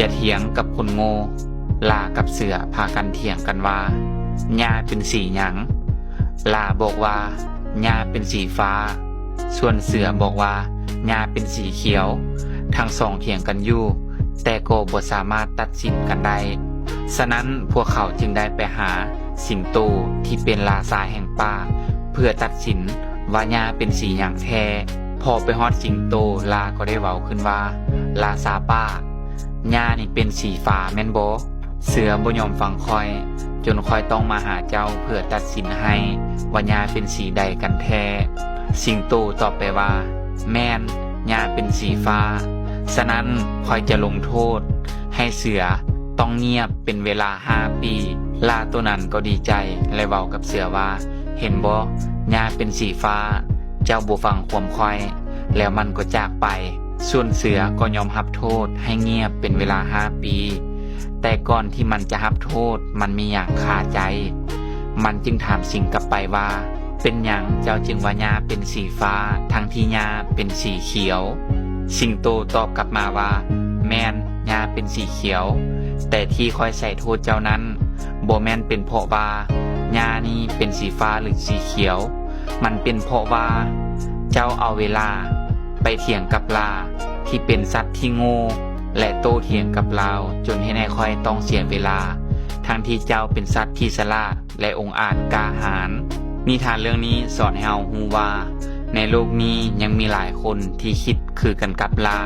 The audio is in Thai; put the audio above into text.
อย่าเถียงกับคนโง่ลากับเสือพากันเถียงกันว่าหญ้าเป็นสีหยังลาบอกว่าหญ้าเป็นสีฟ้า ส่วนเสือบอกว่าหญ้าเป็นสีเขียว ทั้งสองเถียงกันอยู่ แต่ก็บ่สามารถตัดสินกันได้ฉะนั้นพวกเขาจึงได้ไปหาสิงโตที่เป็นลาซาแห่งป่า เพื่อตัดสินว่าหญ้าเป็นสีอย่างแท้พอไปฮอดสิงโตลาก็ได้เว้าขึ้นว่า ลาซาป้า หญ้านี่เป็นสีฟ้าแม่นบ่เสือบ่ยอมฟังคอย จนคอยต้องมาหาเจ้าเพื่อตัดสินให้ว่าหญ้าเป็นสีใดกันแท้ สิงโตตอบไปว่า แม่นหญ้าเป็นสีฟ้า ฉะนั้นคอยจะลงโทษ ให้เสือต้องเงียบเป็นเวลาห้าปีลาตัวนั้นก็ดีใจและเว้ากับเสือว่า เห็นบ่หญ้าเป็นสีฟ้า เจ้าบ่ฟังความคอย แล้วมันก็จากไป ส่วนเสือก็ยอมรับโทษให้เงียบเป็นเวลาห้าปี แต่ก่อนที่มันจะรับโทษมันมีอย่างคาใจ มันจึงถามสิงกลับไปว่า เป็นอย่างเจ้าจึงว่าหญ้าเป็นสีฟ้า ทั้งที่หญ้าเป็นสีเขียว สิงโตตอบกลับมาว่า แมนหญ้าเป็นสีเขียว แต่ที่คอยใส่โทษเจ้านั้นโบแมนเป็นเพราะว่าหญ้านี้เป็นสีฟ้าหรือสีเขียว มันเป็นเพราะว่า เจ้าเอาเวลา ไปเถียงกับลา ที่เป็นสัตว์ที่โง่และโตเถียงกับเราจนให้นายคอยต้องเสียเวลา ทั้งที่เจ้าเป็นสัตว์ที่สลาดและองอาจกล้าหาญนิทานเรื่องนี้สอนให้เราฮู้ว่า ในโลกนี้ยังมีหลายคนที่คิดคือกันกับลา